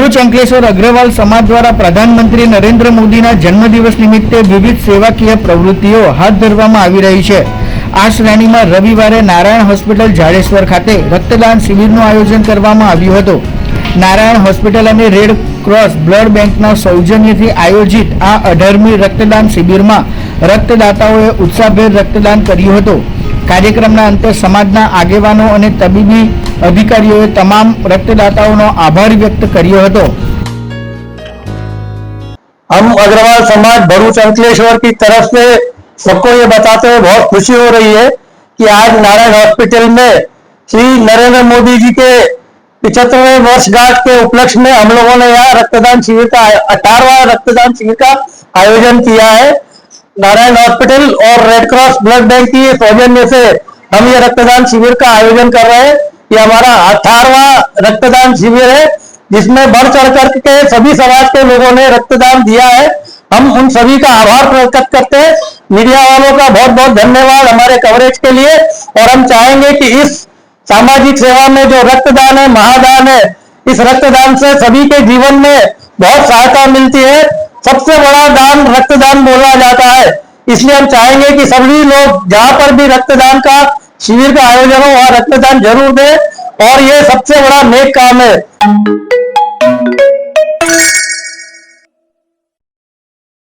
અંકલેશ્વર અગ્રવાલ સમાજ દ્વારા પ્રધાનમંત્રી નરેન્દ્ર મોદીના જન્મદિવસ નિમિત્તે વિવિધ સેવાકીય પ્રવૃત્તિઓ હાથ ધરવામાં આવી રહી છે. આ શ્રેણીમાં રવિવારે નારાયણ હોસ્પિટલ જાડેશ્વર ખાતે રક્તદાન શિબિરનું આયોજન કરવામાં આવ્યું હતું. નારાયણ હોસ્પિટલ અને રેડ ક્રોસ બ્લડ બેંકના સૌજન્યથી આયોજિત આ અઢારમી રક્તદાન શિબિરમાં રક્તદાતાઓએ ઉત્સાહભેર રક્તદાન કર્યું હતું. કાર્યક્રમના અંતે સમાજના આગેવાનો અને તબીબી અધિકારીઓએ તમામ રક્તદાતાઓનો આભાર વ્યક્ત કર્યો હતો हम अग्रवाल समाज भरूच अंकलेश्वर की तरफ से सबको ये बताते हुए बहुत खुशी हो रही है कि आज नारायण हॉस्पिटल में श्री नरेंद्र मोदी जी के पिछहत्तरवें वर्षगांठ के उपलक्ष्य में हम लोगों ने यहाँ रक्तदान शिविर का अठारवा रक्तदान शिविर का आयोजन किया है नारायण हॉस्पिटल और रेड क्रॉस ब्लड बैंक की सौजन्य से हम ये रक्तदान शिविर का आयोजन कर रहे हैं। ये हमारा अठारवा रक्तदान शिविर है, जिसमें बढ़ चढ़ कर के सभी समाज के लोगों ने रक्तदान दिया है। हम उन सभी का आभार प्रकट करते हैं। मीडिया वालों का बहुत बहुत धन्यवाद हमारे कवरेज के लिए। और हम चाहेंगे कि इस सामाजिक सेवा में जो रक्तदान है, महादान है, इस रक्तदान से सभी के जीवन में बहुत सहायता मिलती है। सबसे बड़ा दान रक्तदान बोला जाता है। इसलिए हम चाहेंगे कि सभी लोग जहाँ पर भी रक्तदान का, शिविर का आयोजन हो, वहाँ रक्तदान ज़रूर दें। और ये सबसे बड़ा नेक काम है।